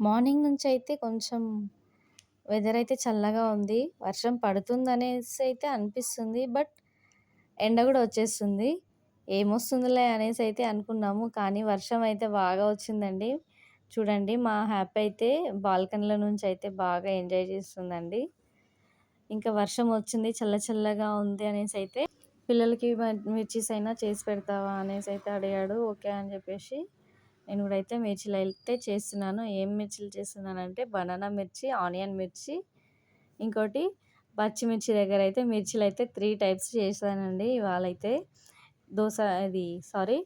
Morning నుంచి అయితే కొంచెం వెదర్ అయితే చల్లగా ఉంది. వర్షం పడుతుంది అనేసి అయితే అనిపిస్తుంది. బట్ ఎండ కూడా వచ్చేస్తుంది. ఏమొస్తుందిలే అనేసి అయితే అనుకున్నాము. కానీ వర్షం అయితే బాగా వచ్చిందండి. చూడండి మా హ్యాపీ అయితే బాల్కనీలో నుంచి అయితే బాగా ఎంజాయ్ చేస్తుందండి. ఇంకా వర్షం వచ్చింది. చల్ల చల్లగా ఉంది అనేసి అయితే పిల్లలకి మిర్చిస్ అయినా చేసి పెడతావా అనేసి అయితే అడిగాడు. ఓకే అని చెప్పేసి నేను కూడా అయితే మిర్చిలు అయితే చేస్తున్నాను. ఏం మిర్చిలు చేస్తున్నానంటే బనానా మిర్చి ఆనియన్ మిర్చి ఇంకోటి పచ్చిమిర్చి దగ్గర అయితే మిర్చిలు అయితే త్రీ టైప్స్ చేశానండి. ఇవాళ అయితే దోశ ఇది సారీ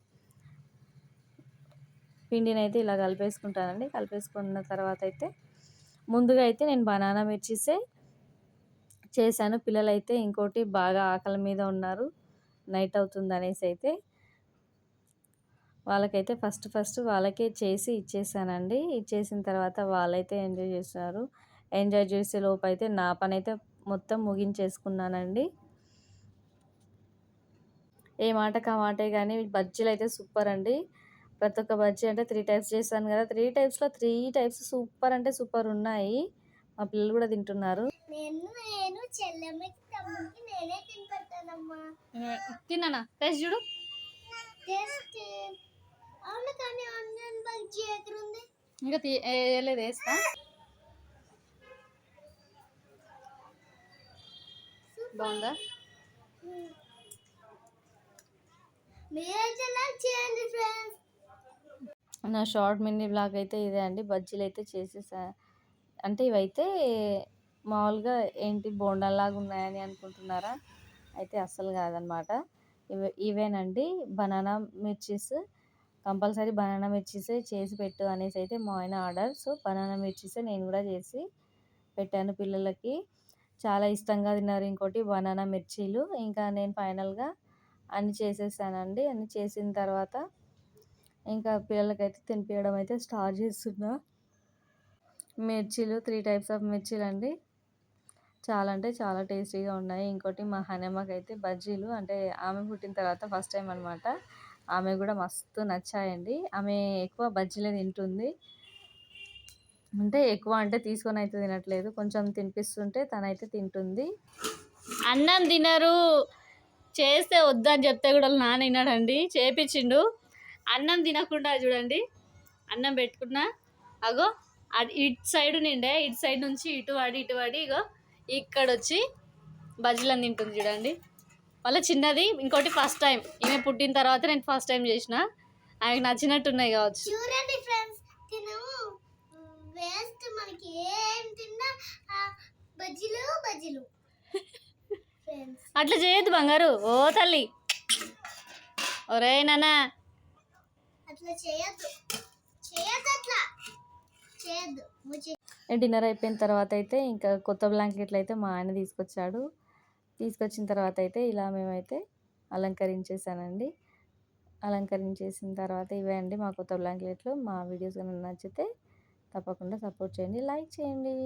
పిండిని అయితే ఇలా కలిపేసుకుంటానండి. కలిపేసుకున్న తర్వాత అయితే ముందుగా అయితే నేను బనానా మిర్చిసే చేశాను. పిల్లలైతే ఇంకోటి బాగా ఆకలి మీద ఉన్నారు. నైట్ అవుతుంది అనేసి అయితే వాళ్ళకైతే ఫస్ట్ ఫస్ట్ వాళ్ళకే చేసి ఇచ్చేసానండి. ఇచ్చేసిన తర్వాత వాళ్ళైతే ఎంజాయ్ చేస్తున్నారు ఎంజాయ్ చేసే లోపు అయితే నా పని అయితే మొత్తం ముగించేసుకున్నానండి. ఏ మాట కామాటే కానీ బజ్జీలు అయితే సూపర్ అండి. ప్రతి ఒక్క బజ్జీ అంటే త్రీ టైప్స్ చేశాను కదా. త్రీ టైప్స్లో త్రీ టైప్స్ సూపర్ అంటే సూపర్ ఉన్నాయి. మా పిల్లలు కూడా తింటున్నారు. తిన్నానా టేస్ట్ చూడు. కానీ ఆనియన్ బజ్జీ ఎక్కడుంది ఇంకా వేయలేదు వేస్తా. బాగుందా? చేయండి ఫ్రెండ్స్? నా షార్ట్ మినీ బ్లాగ్ అయితే ఇదే అండి. బజ్జీలు అయితే చేసేసా. అంటే ఇవైతే మామూలుగా ఏంటి బోండాలాగా ఉన్నాయని అనుకుంటున్నారా? అయితే అస్సలు కాదనమాట. ఇవే ఇవేనండి. బనానా మిర్చీస్ కంపల్సరీ బనానా మిర్చీసే చేసి పెట్టు అనేసి అయితే మా ఆయన ఆర్డర్. సో బనానా మిర్చీసే నేను కూడా చేసి పెట్టాను పిల్లలకి. చాలా ఇష్టంగా తిన్నారు ఇంకోటి బనానా మిర్చీలు. ఇంకా నేను ఫైనల్గా అన్ని చేసేసానండి. అన్ని చేసిన తర్వాత ఇంకా పిల్లలకైతే తినిపించడం అయితే స్టార్ట్ చేస్తున్నా. మిర్చీలు త్రీ టైప్స్ ఆఫ్ మిర్చీలు అండి చాలా అంటే చాలా టేస్టీగా ఉన్నాయి. ఇంకోటి మా హనేమకైతే బజ్జీలు. అంటే ఆమె పుట్టిన తర్వాత ఫస్ట్ టైం అనమాట ఆమె కూడా మస్తు నచ్చాయండి. ఆమె ఎక్కువ బజ్జీలే తింటుంది. అంటే ఎక్కువ అంటే తీసుకొని అయితే తినట్లేదు. కొంచెం తినిపిస్తుంటే తనైతే తింటుంది. అన్నం తినరు. చేస్తే వద్దని చెప్తే కూడా నాన్న విన్నాడండి చేపించిండు. అన్నం తినకుండా చూడండి. అన్నం పెట్టుకున్నా. అగో ఇటు సైడ్ నిండే ఇటు సైడ్ నుంచి ఇటు వాడి ఇటు వాడి ఇగో ఇక్కడ వచ్చి బజ్జీలను తింటుంది చూడండి. మళ్ళీ చిన్నది ఇంకోటి ఫస్ట్ టైం ఈమె పుట్టిన తర్వాత నేను ఫస్ట్ టైం చేసిన. ఆయనకు నచ్చినట్టున్నాయి కావచ్చు. చూడండి ఫ్రెండ్స్ తిను. వేస్ట్ మనకి ఏం తిన్నా బజ్జీలు బజ్జీలు. ఫ్రెండ్స్ అట్లా చేయొద్దు బంగారు. ఓ తల్లి. ఒరే నానా అట్లా చేయొద్దు. చేయొద్దు అట్లా. చేయొద్దు. డిన్నర్ అయిపోయిన తర్వాత అయితే ఇంకా కొత్త బ్లాంకెట్లు అయితే మా ఆయన తీసుకొచ్చాడు. తీసుకొచ్చిన తర్వాత అయితే ఇలా మేమైతే అలంకరించేసానండి అలంకరించేసిన తర్వాత ఇవే అండి మా కొత్త బ్లాంకెట్లు మా వీడియోస్ కనుక నచ్చితే తప్పకుండా సపోర్ట్ చేయండి. లైక్ చేయండి.